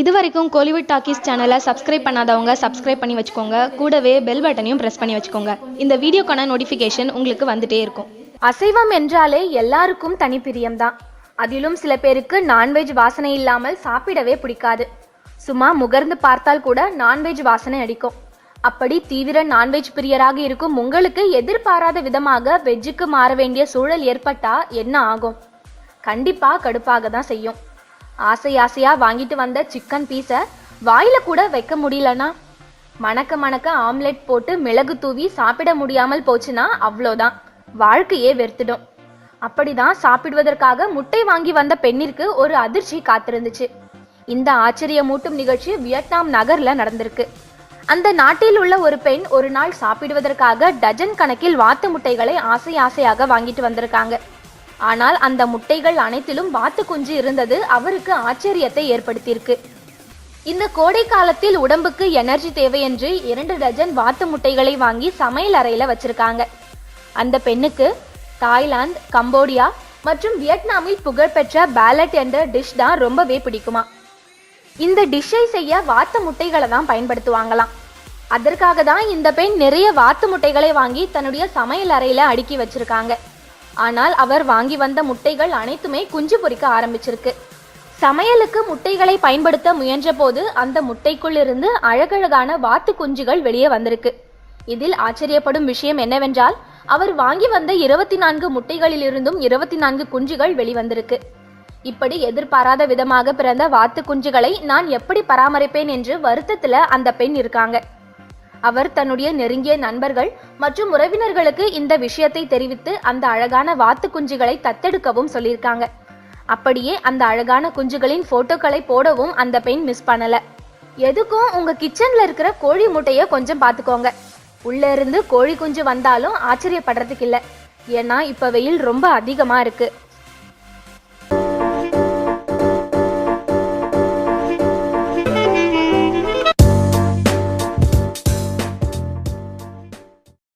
இது வரைக்கும் கோலிவுட் டாக்கீஸ் சேனலை சப்ஸ்கிரைப் பண்ணாதவங்க சப்ஸ்கிரைப் பண்ணி வச்சுக்கோங்க. கூடவே பெல் பட்டனையும் ப்ரெஸ் பண்ணி வச்சுக்கோங்க. இந்த வீடியோக்கான நோட்டிஃபிகேஷன் உங்களுக்கு வந்துட்டே இருக்கும். அசைவம் என்றாலே எல்லாருக்கும் தனி பிரியம்தான். அதிலும் சில பேருக்கு நான்வெஜ் வாசனை இல்லாமல் சாப்பிடவே பிடிக்காது. சும்மா முகர்ந்து பார்த்தால் கூட நான்வெஜ் வாசனை அடிக்கும். அப்படி தீவிர நான்வெஜ் பிரியராக இருக்கும் உங்களுக்கு எதிர்பாராத விதமாக வெஜ்ஜுக்கு மாற வேண்டிய சூழல் ஏற்பட்டா என்ன ஆகும்? கண்டிப்பா கடுப்பாக தான் செய்யும். ஆசை ஆசையா வாங்கிட்டு வந்த சிக்கன் பீஸை வாயில கூட வைக்க முடியலனா மணக்க மணக்க ஆம்லெட் போட்டு மிளகு தூவி சாப்பிட முடியாமல் போச்சுன்னா அவ்வளோதான். வாழ்க்கையே வெறுத்துடும். அப்படிதான் சாப்பிடுவதற்காக முட்டை வாங்கி வந்த பெண்ணிற்கு ஒரு அதிர்ச்சி காத்திருந்துச்சு. இந்த ஆச்சரியமூட்டும் நிகழ்ச்சி வியட்நாம் நகர்ல நடந்திருக்கு. அந்த நாட்டில் உள்ள ஒரு பெண் ஒரு நாள் சாப்பிடுவதற்காக டஜன் கணக்கில் வாத்து முட்டைகளை ஆசை ஆசையாக வாங்கிட்டு வந்திருக்காங்க. ஆனால் அந்த முட்டைகள் அனைத்திலும் வாத்து குஞ்சு இருந்தது அவருக்கு ஆச்சரியத்தை ஏற்படுத்தியிருக்கு. இந்த கோடை காலத்தில் உடம்புக்கு எனர்ஜி தேவை என்று இரண்டு டஜன் வாத்து முட்டைகளை வாங்கி சமையல் அறையில வச்சிருக்காங்க. அந்த பெண்ணுக்கு தாய்லாந்து கம்போடியா மற்றும் வியட்நாமில் புகழ்பெற்ற பேலட் என்ற டிஷ் தான் ரொம்பவே பிடிக்குமா. இந்த டிஷ்ஷை செய்ய வாத்து முட்டைகளை தான் பயன்படுத்துவாங்களாம். அதற்காக தான் இந்த பெண் நிறைய வாத்து முட்டைகளை வாங்கி தன்னுடைய சமையல் அறையில அடுக்கி வச்சிருக்காங்க. ஆனால் அவர் வாங்கி வந்த முட்டைகள் அனைத்துமே குஞ்சு பொரிக்க ஆரம்பிச்சிருக்கு. சமையலுக்கு முட்டைகளை பயன்படுத்த முயன்றபோது அந்த முட்டைக்குள்ளிருந்து அழகழகான வாத்து குஞ்சுகள் வெளியே வந்திருக்கு. இதில் ஆச்சரியப்படும் விஷயம் என்னவென்றால் அவர் வாங்கி வந்த இருபத்தி நான்கு முட்டைகளிலிருந்தும் இருபத்தி நான்கு குஞ்சுகள் வெளிவந்திருக்கு இப்படி எதிர்பாராத விதமாக பிறந்த வாத்து குஞ்சுகளை நான் எப்படி பராமரிப்பேன் என்று வருத்தத்தில் அந்த பெண் இருக்காங்க. அவர் தன்னுடைய நெருங்கிய நண்பர்கள் மற்றும் உறவினர்களுக்கு இந்த விஷயத்தை தெரிவித்து அந்த அழகான வாத்து குஞ்சுகளை தத்தெடுக்கவும் சொல்லியிருக்காங்க. அப்படியே அந்த அழகான குஞ்சுகளின் போட்டோக்களை போடவும் அந்த பெண் மிஸ் பண்ணல. எதுக்கும் உங்க கிச்சன்ல இருக்கிற கோழி முட்டைய கொஞ்சம் பார்த்துக்கோங்க. உள்ள இருந்து கோழி குஞ்சு வந்தாலும் ஆச்சரியப்படுறதுக்கு இல்ல ஏன்னா இப்ப வெயில் ரொம்ப அதிகமா இருக்கு.